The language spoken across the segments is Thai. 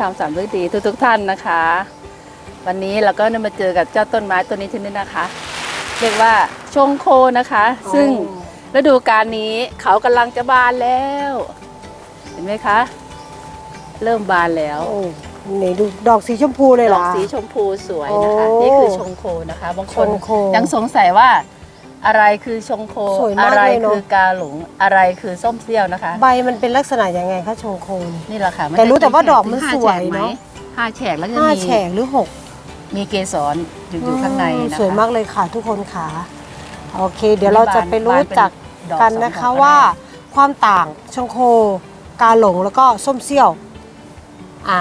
ทำสามฤดีทุกทุกๆท่านนะคะ วันนี้เราก็ได้มาเจอกับเจ้าต้นไม้ตัวนี้ชนิดนะคะ เรียกว่าชงโคนะคะ ซึ่งฤดูกาลนี้เขากำลังจะบานแล้ว เห็นไหมคะ เริ่มบานแล้วโอ้ไหนดูดอกสีชมพูเลยดเหรออกสีชมพูสวยนะคะโอ้นี่คือชงโคนะคะ บางคนชงโคยังสงสัยว่า อะไรคือชงโค สวยมากอะไรเลยเนอะ คือกาหลง อะไรคือส้มเซี่ยวนะคะ ใบมันเป็นลักษณะยังไงคะชงโคนี่นี่แหละค่ะมันแต่รู้จะแต่ว่าแฉดอกมันถึงสวยห้าแฉกไหมเนอะ ห้าแฉกแล้วจะห้ามีแฉกหรือหกมีเกสรอยู่อยู่ข้างในนะคะ สวยมากเลยค่ะทุกคนค่ะ โอเค เดี๋ยวเราจะไปรู้จักดอกันสองนะคะดอกว่า ความต่างชงโค กาหลงแล้วก็ส้มเซี่ยว อะ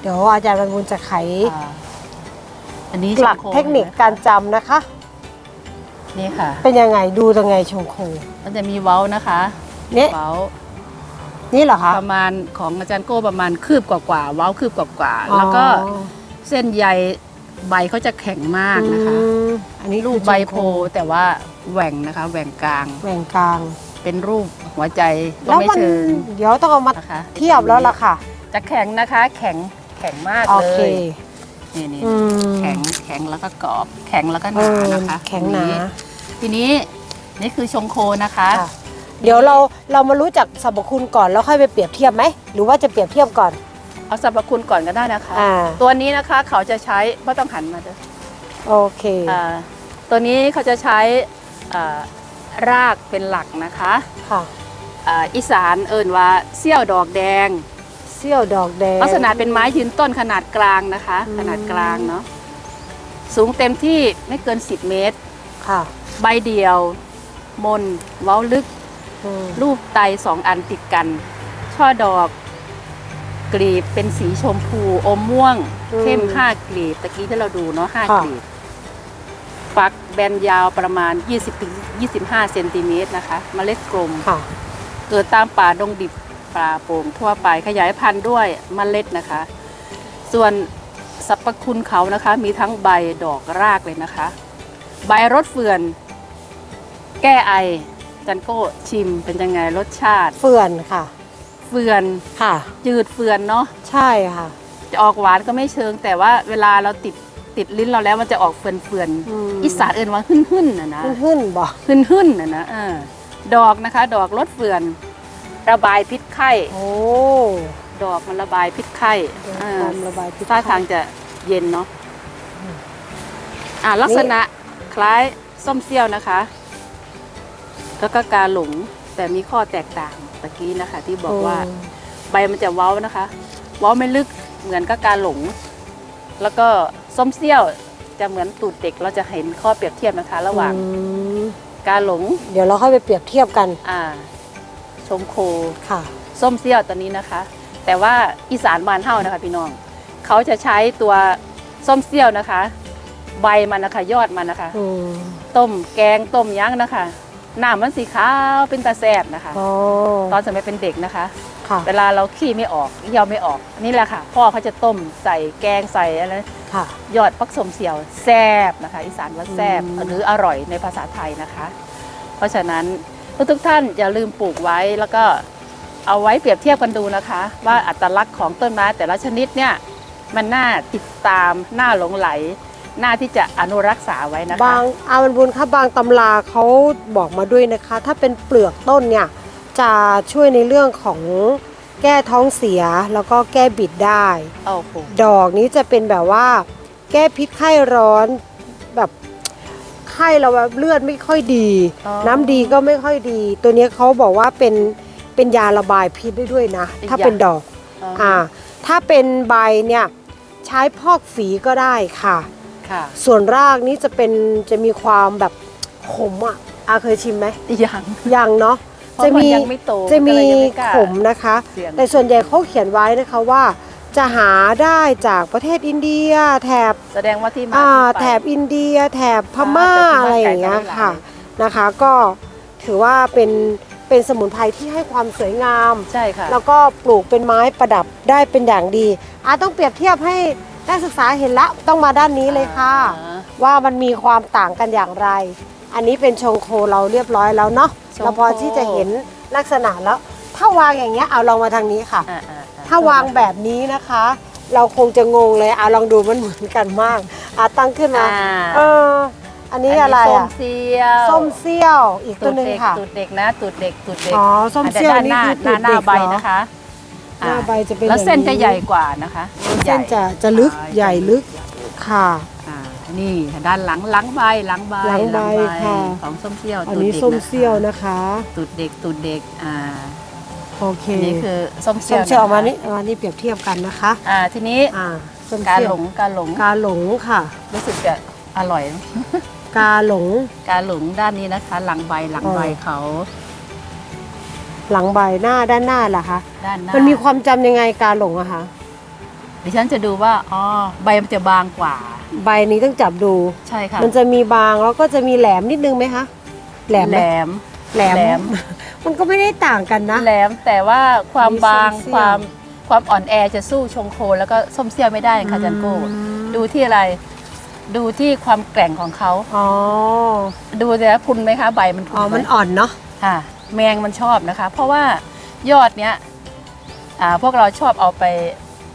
เดี๋ยวอาจารย์บรรบุญจะไขอ่าอันนี้หลักชงโคเทคนิคการจำนะคะ นี่ค่ะ เป็นยังไงดูยังไงชงโคมันจะมีเว้านะคะเนี่ยเว้านี่เหรอคะประมาณของอาจารย์โก้ประมาณคืบกว่าๆเว้าคืบกว่าๆอ๋อแล้วก็เส้นใยใบเขาจะแข็งมากนะคะอืมอันนี้รูปใบโพแต่ว่าแแหว่งนะคะ แหว่งกลางแหว่งกลาง เป็นรูปหัวใจก็แล้วไม่มันเชิงเดี๋ยวต้องเอามานะคะเทียบแล้วล่ะค่ะ จะแข็งนะคะ แข็งแข็งมากโอเลเคยนี่นี่อืมแข็งแข็งแล้วก็กรอบ แข็งแล้วก็หเอนาอนะคะ แข็งหนา ทีนี้นี่คือชงโคนะคะ ค่ะเดี๋ยวเราเรามารู้จักสรรพคุณก่อนแล้วค่อยไปเปรียบเทียบไหม หรือว่าจะเปรียบเทียบก่อน เอาสรรพคุณก่อนก็ได้นะคะ อ่า ตัวนี้นะคะเขาจะใช้ไม่ต้องหันมาเด้อโอเค อ่าตัวนี้เขาจะใช้อ่ารากเป็นหลักนะคะค่ะ อ่าอีสานเอิ่นว่าเซี่ยวดอกแดงเซี่ยวดอกแดง ลักษณะเป็นไม้ยืนต้นขนาดกลางนะคะ อืม ขนาดกลางเนาะสูงเต็มที่ไม่เกิน 10 เมตร ค่ะ ใบเดียว มน เว้าลึก อืมรูปไตสองอันติดกัน ช่อดอก กลีบเป็นสีชมพูอมม่วงเข้มห้ากลีบตะกี้ที่เราดูเนาะห้ากลีบฝักแบนยาวประมาณ 20-25 เซนติเมตรนะคะเมล็ดกลม ค่ะ เกิดตามป่าดงดิบป่าโป่งทั่วไปขยายพันธุ์ด้วยเมล็ดนะคะ ส่วนสรรพคุณเขานะคะ มีทั้งใบดอกรากเลยนะคะ ใบรสเฟื่อน แก้ไอ จันโก้ชิมเป็นยังไงรสชาติ เฟื่อนค่ะ เฟื่อนค่ะ จืดเฟื่อนเนาะใช่ค่ะ จะออกหวานก็ไม่เชิง แต่ว่าเวลาเราติดติดลิ้นเราแล้วมันจะออกเฟื่อนเฟื่อนอืม อีสานเอื่นว่าหึ่นหึ่นนะนะขึ้นขึ้นๆบอกหึ่นหึ่นนะนะเออดอกนะคะ ดอกรสเฟื่อน ระบายพิษไข้ โอ้ดอกมันระบายพิษไข้เออ ความระบายพิษ ท่าทางจะเย็นเนาะอ่าลักษณะ คล้ายส้มเซี่ยวนะคะ แล้วก็กาหลงแต่มีข้อแตกต่างตะกี้นะคะ ที่บอกว่าอืมใบมันจะเว้านะคะ เว้าไม่ลึกเหมือนกับกาหลง แล้วก็ส้มเซี่ยวจะเหมือนตูดเด็กเราจะเห็นข้อเปรียบเทียบนะคะ ระหว่างอืมกาหลงเดี๋ยวเราค่อยไปเปรียบเทียบกันอ่า ชมโค ค่ะ ส้มเซี่ยวตัวนี้นะคะ แต่ว่าอีสานบ้านเฮานะคะพี่น้อง เขาจะใช้ตัวส้มเซี่ยวนะคะ ใบมันนะคะยอดมันนะคะอืมต้มแกงต้มยั้งนะคะน้ำมันสีขาวเป็นตาแซ่บนะคะอ๋อตอนสมัยเป็นเด็กนะคะค่ะเวลาเราขี้ไม่ออกเยี่ยวไม่ออกนี่แหละค่ะ พ่อเขาจะต้มใส่แกงใส่อะไรค่ะยอดพักสมเสียวแซ่บนะคะอีสานว่าแซ่บอืมหรืออร่อยในภาษาไทยนะคะ เพราะฉะนั้นทุกๆท่านอย่าลืมปลูกไว้แล้วก็เอาไว้เปรียบเทียบกันดูนะคะ ว่าอัตลักษณ์ของต้นไม้แต่ละชนิดเนี่ยมันน่าติดตามน่าหลงไหล น่าที่จะอนุรักษาไว้นะคะ บางอาวันบุญครับบางตำราเขาบอกมาด้วยนะคะ ถ้าเป็นเปลือกต้นเนี่ยจะช่วยในเรื่องของแก้ท้องเสียแล้วก็แก้บิดได้ โอ้โหดอกนี้จะเป็นแบบว่า แก้พิษไข้ร้อนแบบไข้เราแบบเลือดไม่ค่อยดี อ๋อ น้ำดีก็ไม่ค่อยดี ตัวเนี้ยเขาบอกว่าเป็นเป็นยาระบายพิษได้ด้วยนะอีกถ้าอย่างเป็นดอกอ๋ออ่า ถ้าเป็นใบเนี่ยใช้พอกฝีก็ได้ค่ะ ค่ะส่วนรากนี้จะเป็นจะมีความแบบขมอะอาเคยชิมไหมยัง ยังเนาะเพราะจะมันมียังไม่โตจะมีก็เลยยังไม่กล้าขมนะคะ เสี่ยง แต่ส่วนใหญ่เขาเขียนไว้นะคะว่า จะหาได้จากประเทศอินเดีย แถบแสดงว่าที่มาอ่าที่ไป แถบอินเดีย แถบพม่าอ่าแต่ที่บ้านอะไรอย่างเงี้ยไก่ก็ได้หลายค่ะนะคะ ก็ถือว่าเป็นเป็นสมุนไพรที่ให้ความสวยงาม ใช่ค่ะ แล้วก็ปลูกเป็นไม้ประดับได้เป็นอย่างดีอาต้องเปรียบเทียบให้ นักศึกษาเห็นละต้องมาด้านนี้เลยค่ะอ่าว่ามันมีความต่างกันอย่างไร อันนี้เป็นชงโคเราเรียบร้อยแล้วเนาะชงโคเราพอที่จะเห็นลักษณะแล้ว ถ้าวางอย่างเงี้ยเอาลองมาทางนี้ค่ะอ่าอ่อ่ถ้าวางแบบนี้นะคะ เราคงจะงงเลยอะลองดูมันเหมือนกันมากอะตั้งขึ้นมาอ่าเอออันนี้อะไรส้มอะเสี้ยวส้มเซี่ยวอีกตูตัวดหนึ่งเด็กค่ะตูดเด็กนะตูดเด็กตูดเด็กอ๋อส้มเซี่ยวด้านนี่หน้าคือหน้าหน้าตูดเด็กใบเหรอนะคะ หน้าอ่ใบจะเป็นแล้วเส้นอย่างนี้จะใหญ่กว่านะคะเส้นจะจะลึกใหญ่ลึกค่ะอ่านี่ด้านหลังหลังใบหลังใบหลังใบค่ะของส้มเสี้ยวอันตูดนี้เด็กส้มนะคะเซี่ยวนะคะตูดเด็กตูดเด็กอ่าโอเคอันนี้คือส้มเสี้ส้ยวมเซี่ยวออกมาะคะนี่เอามานี่เปรียบเทียบกันนะคะอ่าทีนี้อ่าส้มกาเซี่ยหลวงกาหลงกาหลงค่ะ รู้สึกจะอร่อย กาหลงกาหลงด้านนี้นะคะ หลังใบหลังใบอ๋อเขา หลังใบหน้าด้านหน้าล่ะคะด้านหน้ามันมีความจำยังไงกาหลงอะคะดิฉันจะดูว่าอ๋อใบมันจะบางกว่า ใบนี้ต้องจับดู ใช่ค่ะมันจะมีบางแล้วก็จะมีแหลมนิดนึงไหมคะแหลมแหไหลมม แหลม แหลม มันก็ไม่ได้ต่างกันนะ แหลมแต่ว่าความมีบางส้มเสี้ยวความความอ่อนแอจะสู้ชงโคแล้วก็ส้มเสี้ยวไม่ได้ค่ะจันโก้อืมดูที่อะไร ดูที่ความแกร่งของเขา อ๋อดูแต่พุนไหมคะ ใบมันพุอ๋อ ไหมันอ่อนเนาะ ค่ะ แมงมันชอบนะคะ เพราะว่ายอดเนี้ยอ่าพวกเราชอบเอาไป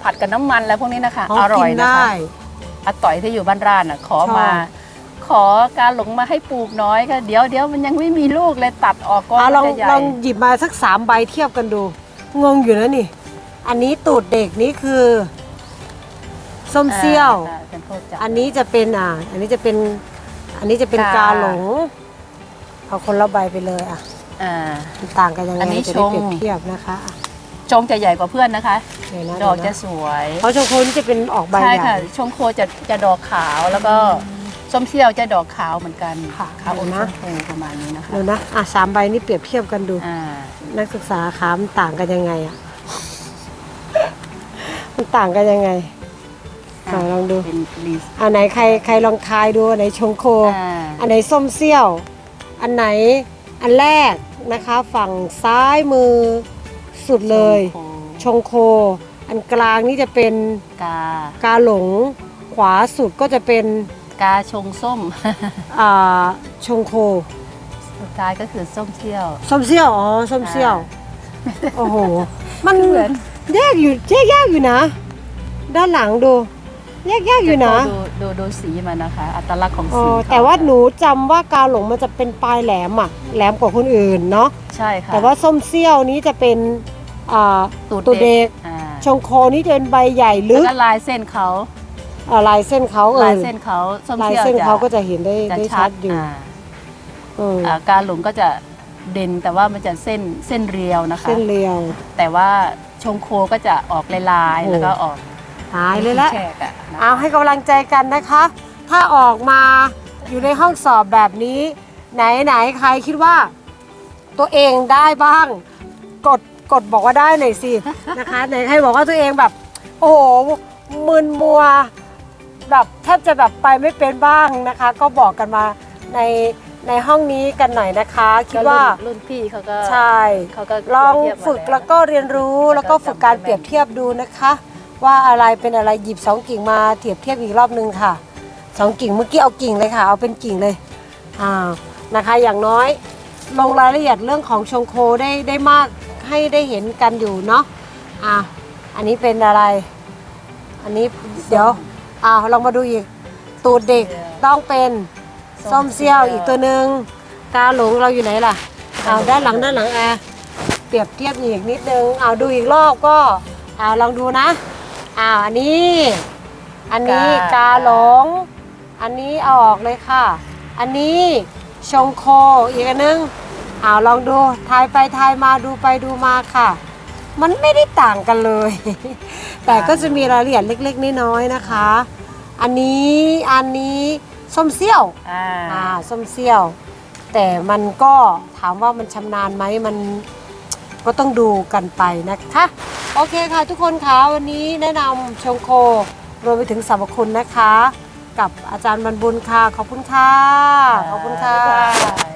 ผัดกับน้ำมันแล้วพวกนี้นะคะ อร่อยกินนะได้คะอาต่อยที่อยู่บ้านร้านอะขอชอบมาขอการหลงมาให้ปลูกน้อยก็เดี๋ยวเดี๋ยวมันยังไม่มีลูกเลยตัดออกก็อะลองจะใหญ่ลองหยิบมาสักสามใบเทียบกันดู งงอยู่นะนี่ อันนี้ตูดเด็กนี่คือส้มเซี่ยวอ่าเป็นพวกจับอันนี้จะเป็นอ่าอันนี้จะเป็น อันนี้จะเป็นกากาหลงเอาคนละใบไปเลยอะ อ่ามันต่างกันยังไงอันนี้จะได้เปรียบชงเทียบนะคะอะจงจะใหญ่กว่าเพื่อนนะคะเดี๋ยวนะดอกเดี๋จะยวนะสวย เพราะชงโคนจะเป็นออกใบใช่ใหญ่ ค่ะชมโคจะจะดอกขาวแล้วก็ส้มเซี่ยวจะดอกขาวเหมือนกันค่ะขาวอมเดี๋ชยวนะมพูประมาณนี้นะคะ เดี๋ยวนะอะสามใบนี่เปรียบเทียบกันดู อ่า นักศึกษาคะมันต่างกันยังไงอะ มันต่างกันยังไงอะลองดูเป็นลีสอันไหนใครใครลองทายดูอันไหนชงโค อ่าอันไหนส้มเซี่ยว อันไหนอันแรก นะคะ ฝั่งซ้ายมือสุดเลยชมโคชงโค อันกลางนี่จะเป็นกากาหลง ขวาสุดก็จะเป็นกาชงส้มอ่าชงโคสุดท้ายก็คือส้มเซี่ยว ส้มเซี่ยว อ๋อ ส้มเซี่ยว โอ้โห มันเหมือนแยกอยู่แยกยากอยู่นะ ด้านหลังดู แยกยากอยู่นะดูดูดูสีมันนะคะ อัตลักษณ์ของอ๋สีอเขแต่ว่าหนูจำว่ากาหลงมันจะเป็นปลายแหลมอะแหลมกว่าคนอื่นเนาะใช่ค่ะแต่ว่าส้มเซี่ยวนี้จะเป็นอ่าตูดตัวเด็กอ่าชงโคนี่จะเป็นใบใหญ่ลึแล้วกก็ลายเส้นเขาอ่าลายเส้นเขาเอลายอเส้นเขาส้มลายเซี่ยวเส้นจะเขาก็จะเห็นได้จะได้ชัชัดดอยู่อ่าอืมอ่าการหลงก็จะเด่นแต่ว่ามันจะเส้นเส้นเรียวนะคะ เส้นเรียว แต่ว่าชงโคก็จะออกลายโอ้ๆแล้วก็ออก หายเลยละแฉกอะนะคะเอาให้กำลังใจกันนะคะ ถ้าออกมาอยู่ในห้องสอบแบบนี้ ไหนไหนใครคิดว่า ตัวเองได้บ้าง กดกดบอกว่าได้หน่อยสิ นะคะ ไหนใครบอกว่าตัวเองแบบ โอ้โหมึนมัว แบบแทบจะแบบไปไม่เป็นบ้างนะคะ ก็บอกกันมาในในห้องนี้กันหน่อยนะคะ คิดว่ารุ่นรุ่นพี่เขาก็ใช่ เขาก็ลองเปรียบเทียบมาฝึกแล้แล้ววก็เรียนรู้แล้วก็ฝึกการเปรียบเทียบดูนะคะ ว่าอะไรเป็นอะไรหยิบสองกิ่งมาเทียบเทียบอีกรอบนึงค่ะสองกิ่งเมื่อกี้เอากิ่งเลยค่ะ เอาเป็นกิ่งเลยอ่านะคะ อย่างน้อยลงรายละเอียดเรื่องของชงโคได้ได้มากให้ได้เห็นกันอยู่เนาะอ่าอันนี้เป็นอะไร อันนี้เดี๋ยวอ่าลองมาดูอีกตูดเด็กต้องเป็นส้มเซี่ยวอีกตัวหนึ่งกาหลงเราอยู่ไหนล่ะเอาด้านหลังด้านหลังอะเปรียบเทียบอีกนิดนึงเอาดูอีกรอบก็เอาลองดูนะ อ้าวอันนี้ อันนี้กาหลง อันนี้เอาออกเลยค่ะ อันนี้ชงโคอีกอันนึงอ้าวลองดูทายไปทายมาดูไปดูมาค่ะ มันไม่ได้ต่างกันเลย แต่ก็จะมีรายละเอียดเล็กๆน้อยๆนะคะ อันนี้อันนี้ส้มเซี่ยวอ่าอ่าส้มเซี่ยว แต่มันก็ถามว่ามันชำนาญไหมมันก็ต้องดูกันไปนะคะ โอเคค่ะทุกคนคะวันนี้แนะนำชงโครวมไปถึงสรรพคุณนะคะ กับอาจารย์บรรบุญค่ะ ขอบคุณค่ะ ขอบคุณค่ะบ๊ายบาย